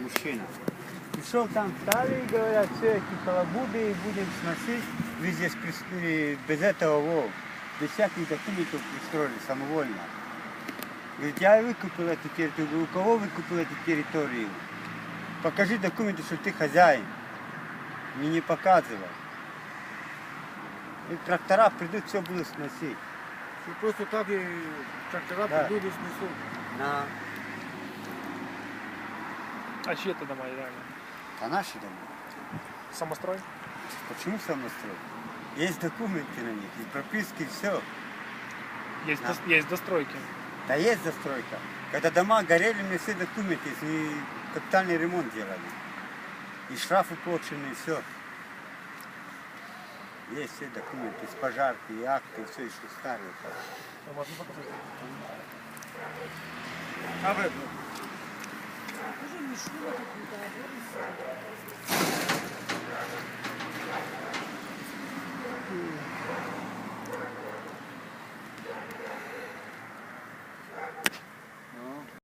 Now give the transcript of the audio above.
мужчина. Пришел там, стали и говорят, все эти халабуды будем сносить. Вы здесь пристроили без этого, во, без всяких документов пристроили самовольно. Говорит, я выкупил эту территорию. Говорю, у кого выкупил эту территорию? Покажи документы, что ты хозяин. Мне не показывай. И трактора придут, все будут сносить. Просто так і трактора Да. прийдуть і снесуть. На, А чьи это дома реально? а наши дома. Самострой? Почему самострой? Есть документы на них, и прописки, все. Есть, Да. дос- есть достройки. Да есть застройка. Когда дома горели, мне все документы, и капитальный ремонт делали. И штрафы получены, и все. Есть все документы, с пожарки, и акты, все еще старые. Ну, Можно показать. А ви? Уже мешнула какую-то, а вот и всё.